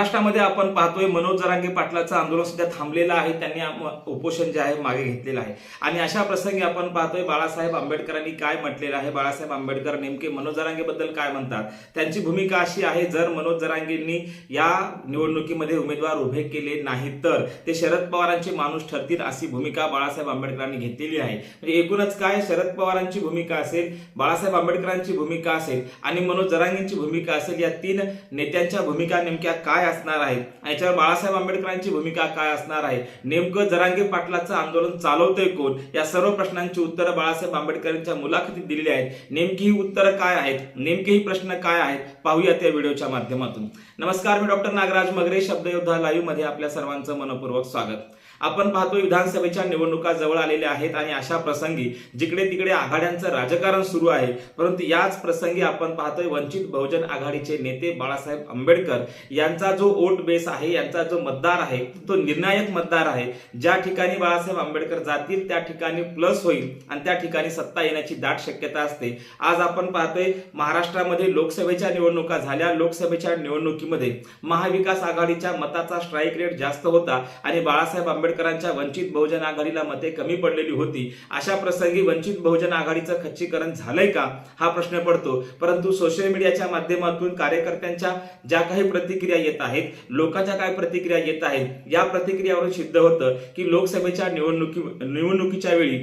महाराष्ट्रामध्ये आपण पाहतोय मनोज जरांगे पाटलाचं आंदोलन सध्या थांबलेलं आहे. त्यांनी उपोषण जे आहे मागे घेतलेलं आहे. आणि अशा प्रसंगी आपण पाहतोय बाळासाहेब आंबेडकरांनी काय म्हटलेलं आहे? बाळासाहेब आंबेडकर नेमके मनोज जरांगेबद्दल काय म्हणतात? त्यांची भूमिका अशी आहे जर मनोज जरांगेंनी या निवडणुकीमध्ये उमेदवार उभे केले नाही तर ते शरद पवारांचे माणूस ठरतील अशी भूमिका बाळासाहेब आंबेडकरांनी घेतलेली आहे. म्हणजे एकूणच काय? शरद पवारांची भूमिका असेल बाळासाहेब आंबेडकरांची भूमिका असेल आणि मनोज जरांगेंची भूमिका असेल या तीन नेत्यांच्या भूमिका नेमक्या काय असणार आहे? याच्यावर बाळासाहेब आंबेडकरांची भूमिका काय असणार आहे? नेमकं जरांगे पाटलाचं आंदोलन चालवतोय कोण? या सर्व प्रश्नांची उत्तरं बाळासाहेब आंबेडकरांच्या मुलाखतीत दिलेली आहेत. नेमकी ही उत्तरं काय आहेत? नेमके ही प्रश्न काय आहेत? पाहूया त्या व्हिडिओच्या माध्यमातून. नमस्कार मी डॉक्टर नागराज मगरे शब्दयोद्धा लाईव्हमध्ये आपल्या सर्वांचं मनपूर्वक स्वागत. आपण पाहतोय विधानसभेच्या निवडणुका जवळ आलेल्या आहेत आणि अशा प्रसंगी जिकडे तिकडे आघाड्यांचं राजकारण सुरू आहे. परंतु याच प्रसंगी आपण पाहतोय वंचित बहुजन आघाडीचे नेते बाळासाहेब आंबेडकर यांचा जो वोट बेस आहे यांचा जो मतदार आहे तो निर्णायक मतदार आहे. ज्या ठिकाणी बाळासाहेब आंबेडकर जातील त्या ठिकाणी प्लस होईल आणि त्या ठिकाणी सत्ता येण्याची दाट शक्यता असते. आज आपण पाहतोय महाराष्ट्रामध्ये लोकसभेच्या निवडणुका झाल्या. लोकसभेच्या निवडणुकीमध्ये महाविकास आघाडीच्या मताचा स्ट्राईक रेट जास्त होता आणि बाळासाहेब आंबेडकरांच्या वंचित बहुजन आघाडीला मते कमी पडलेली होती. अशा प्रसंगी वंचित बहुजन आघाडीचं खच्चीकरण झालंय का? हा प्रश्न पडतो. परंतु सोशल मीडियाच्या माध्यमातून कार्यकर्त्यांच्या ज्या काही प्रतिक्रिया येत आहेत लोकांच्या काय प्रतिक्रिया येत आहेत या प्रतिक्रियावरून सिद्ध होतं की लोकसभेच्या निवडणुकी निवडणुकीच्या वेळी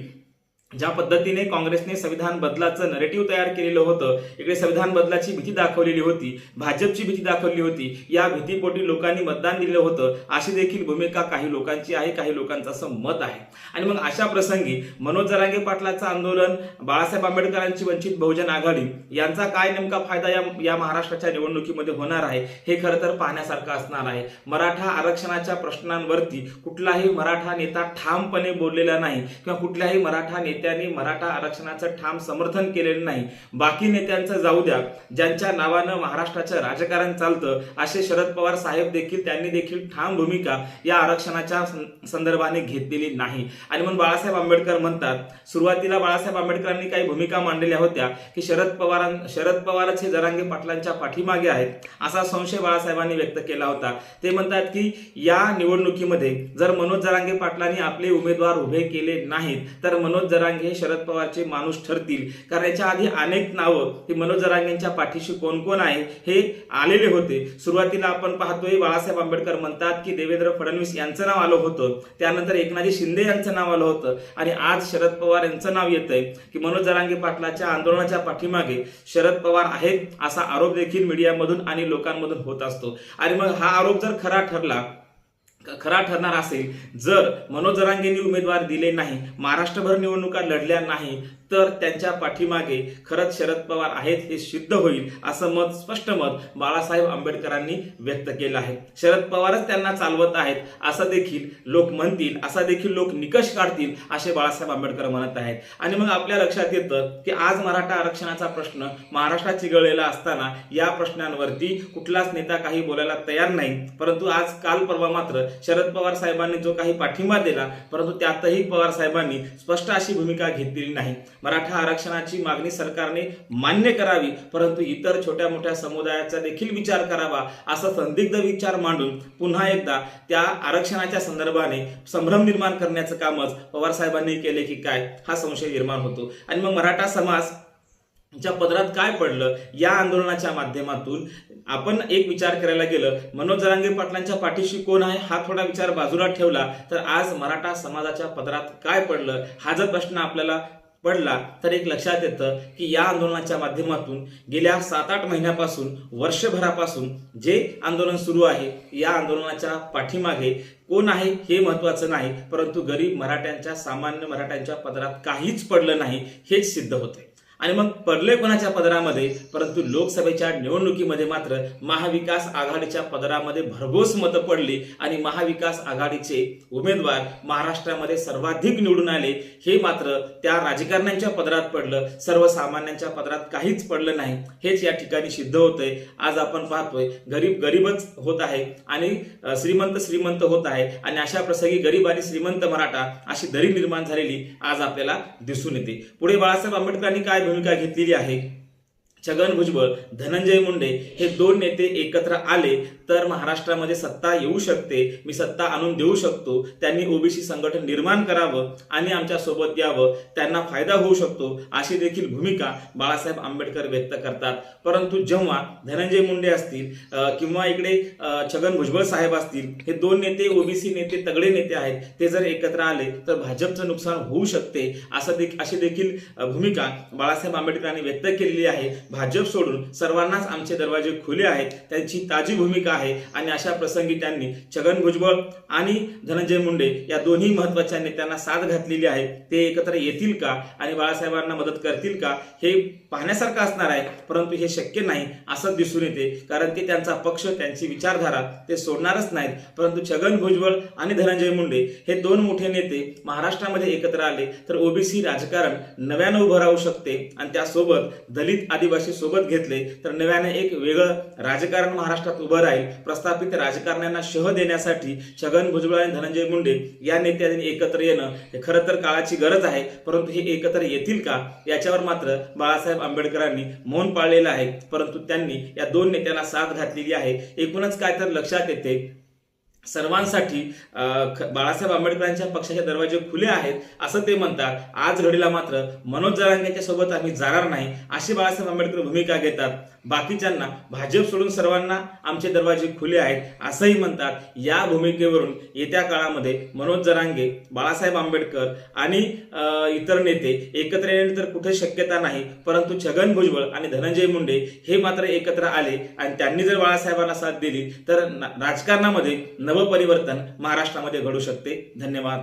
ज्या पद्धतीने काँग्रेसने संविधान बदलाचं नरेटिव्ह तयार केलेलं होतं इकडे संविधान बदलाची भीती दाखवलेली होती भाजपची भीती दाखवली होती या भीतीपोटी लोकांनी मतदान दिलं होतं अशी देखील भूमिका काही लोकांची आहे काही लोकांचं असं मत आहे. आणि मग अशा प्रसंगी मनोज जरांगे पाटलाचं आंदोलन बाळासाहेब आंबेडकरांची वंचित बहुजन आघाडी यांचा काय नेमका फायदा या या महाराष्ट्राच्या निवडणुकीमध्ये होणार आहे हे खरं तर पाहण्यासारखं असणार आहे. मराठा आरक्षणाच्या प्रश्नांवरती कुठलाही मराठा नेता ठामपणे बोललेला नाही किंवा कुठल्याही मराठा नेत्यांनी मराठा आरक्षणाचं ठाम समर्थन केलेलं नाही. बाकी नेत्यांचं जाऊ द्या. ज्यांच्या नावानं महाराष्ट्राचं राजकारण चालतं असे शरद पवार साहेब देखील त्यांनी देखील ठाम भूमिका या आरक्षणाच्या संदर्भाने घेतलेली नाही. आणि म्हणून बाळासाहेब आंबेडकर म्हणतात सुरुवातीला बाळासाहेब आंबेडकरांनी काही भूमिका मांडलेल्या होत्या की शरद पवारां शरद पवारच हे जरांगे पाटलांच्या पाठीमागे आहेत असा संशय बाळासाहेबांनी व्यक्त केला होता. ते म्हणतात की या निवडणुकीमध्ये जर मनोज जरांगे पाटलांनी आपले उमेदवार उभे केले नाहीत तर मनोज जरांगे हे शरद पवारचे माणूस ठरतील. कारण याच्या आधी अनेक नावं ही मनोज जरांगेंच्या पाठीशी कोण कोण आहे हे आलेले होते. सुरुवातीला आपण पाहतोय बाळासाहेब आंबेडकर म्हणतात की देवेंद्र फडणवीस यांचं नाव आलं होतं. त्यानंतर एकनाथजी शिंदे यांचं नाव आलं होतं. आणि आज शरद पवार यांचं नाव येत आहे की मनोज जरांगे पाटलाच्या आंदोलनाच्या पाठीमागे शरद पवार आहेत असा आरोप देखील मीडियामधून आणि लोकांमधून होत असतो. आणि मग हा आरोप जर खरा ठरला खरा ठरणार असेल. जर मनोज जरांगेंनी उमेदवार दिले नाही महाराष्ट्रभर निवडणुका लढल्या नाही तर त्यांच्या पाठीमागे खरंच शरद पवार आहेत हे सिद्ध होईल असं मत स्पष्ट मत बाळासाहेब आंबेडकरांनी व्यक्त केलं आहे. शरद पवारच त्यांना चालवत आहेत असं देखील लोक म्हणतील असा देखील लोक निकष काढतील असे बाळासाहेब आंबेडकर म्हणत आहेत. आणि मग आपल्या लक्षात येतं की आज मराठा आरक्षणाचा प्रश्न महाराष्ट्रात चिघळलेला असताना या प्रश्नांवरती कुठलाच नेता काही बोलायला तयार नाही. परंतु आज काल परवा मात्र शरद पवार साहेबांनी जो काही पाठिंबा दिला परंतु त्यातही पवार साहेबांनी स्पष्ट अशी भूमिका घेतलेली नाही. मराठा आरक्षणाची मागणी सरकारने मान्य करावी परंतु इतर छोट्या मोठ्या समुदायाचा देखील विचार करावा असा संदिग्ध विचार मांडून पुन्हा एकदा त्या आरक्षणाच्या संदर्भाने संभ्रम निर्माण करण्याचं कामच पवार साहेबांनी केले की काय हा संशय निर्माण होतो. आणि मग मराठा समाज च्या पदरात काय पडलं या आंदोलनाच्या माध्यमातून आपण एक विचार करायला गेलं मनोज जरांगे पाटलांच्या पाठीशी कोण आहे हा थोडा विचार बाजूला ठेवला तर आज मराठा समाजाच्या पदरात काय पडलं हा जर प्रश्न आपल्याला पडला तर एक लक्षात येतं की या आंदोलनाच्या माध्यमातून गेल्या सात आठ महिन्यापासून वर्षभरापासून जे आंदोलन सुरू आहे या आंदोलनाच्या पाठीमागे कोण आहे हे महत्वाचं नाही परंतु गरीब मराठ्यांच्या सामान्य मराठ्यांच्या पदरात काहीच पडलं नाही हेच सिद्ध होते आणि मग पडले कोणाच्या पदरामध्ये? परंतु लोकसभेच्या निवडणुकीमध्ये मात्र महाविकास आघाडीच्या पदरामध्ये भरघोस मतं पडली आणि महाविकास आघाडीचे उमेदवार महाराष्ट्रामध्ये सर्वाधिक निवडून आले. हे मात्र त्या राजकारण्यांच्या पदरात पडलं. सर्वसामान्यांच्या पदरात काहीच पडलं नाही. हेच या ठिकाणी सिद्ध होतंय. आज आपण पाहतोय गरीब गरीबच होत आहे आणि श्रीमंत श्रीमंत होत आहे आणि अशा प्रसंगी गरीब आणि श्रीमंत मराठा अशी दरी निर्माण झालेली आज आपल्याला दिसून येते. पुढे बाळासाहेब आंबेडकरांनी काय भूमिका घेतलेली आहे. छगन भुजबळ धनंजय मुंडे हे दोन नेते एकत्र आले. तर महाराष्ट्रामध्ये सत्ता येऊ शकते मी सत्ता आणून देऊ शकतो त्यांनी ओबीसी संघटन निर्माण करावं आणि आमच्यासोबत यावं त्यांना फायदा होऊ शकतो अशी देखील भूमिका बाळासाहेब आंबेडकर व्यक्त करतात. परंतु जेव्हा धनंजय मुंडे असतील किंवा इकडे छगन भुजबळ साहेब असतील हे दोन नेते ओबीसी नेते तगडे नेते आहेत ते जर एकत्र आले तर भाजपचं नुकसान होऊ शकते असं देखील अशी देखील भूमिका बाळासाहेब आंबेडकरांनी व्यक्त केलेली आहे. भाजप सोडून सर्वांनाच आमचे दरवाजे खुले आहेत त्यांची ताजी भूमिका आहे आणि अशा प्रसंगी त्यांनी छगन भुजबळ आणि धनंजय मुंडे या दोन्ही महत्त्वाच्या नेत्यांना साथ घातलेली आहे. ते एकत्र येतील का आणि बाळासाहेबांना मदत करतील का हे पाहण्यासारखं असणार आहे परंतु हे शक्य नाही असं दिसून येते कारण की त्यांचा पक्ष त्यांची विचारधारा ते सोडणारच नाहीत. परंतु छगन भुजबळ आणि धनंजय मुंडे हे दोन मोठे नेते महाराष्ट्रामध्ये एकत्र आले तर ओबीसी राजकारण नव्यानं उभं राहू शकते आणि त्यासोबत दलित आदिवासी सोबत घेतले तर नव्याने एक वेगळं राजकारण महाराष्ट्रात उभं राहील. प्रस्थापित राजकारण्यांना शह देण्यासाठी छगन भुजबळ आणि धनंजय मुंडे या नेत्यांनी एकत्र येणं हे खरं तर काळाची गरज आहे परंतु हे एकत्र येतील का? याच्यावर मात्र बाळासाहेब आंबेडकरांनी मौन पाळलेलं आहे परंतु त्यांनी या दोन नेत्याला साथ घातलेली आहे. एकूणच काय तर लक्षात येते सर्वांसाठी अं, बाळासाहेब आंबेडकरांच्या पक्षाचे दरवाजे खुले आहेत असं ते म्हणतात. आज घडीला मात्र मनोज जरांगेच्या सोबत आम्ही जाणार नाही अशी बाळासाहेब आंबेडकर भूमिका घेतात. बाकीच्यांना भाजप सोडून सर्वांना आमचे दरवाजे खुले आहेत असंही म्हणतात. या भूमिकेवरून येत्या काळामध्ये मनोज जरांगे बाळासाहेब आंबेडकर आणि इतर नेते एकत्र येणे तर कुठे शक्यता नाही परंतु छगन भुजबळ आणि धनंजय मुंडे हे मात्र एकत्र आले आणि त्यांनी जर बाळासाहेबांना साथ दिली तर राजकारणामध्ये नवपरिवर्तन महाराष्ट्रामध्ये घडू शकते. धन्यवाद.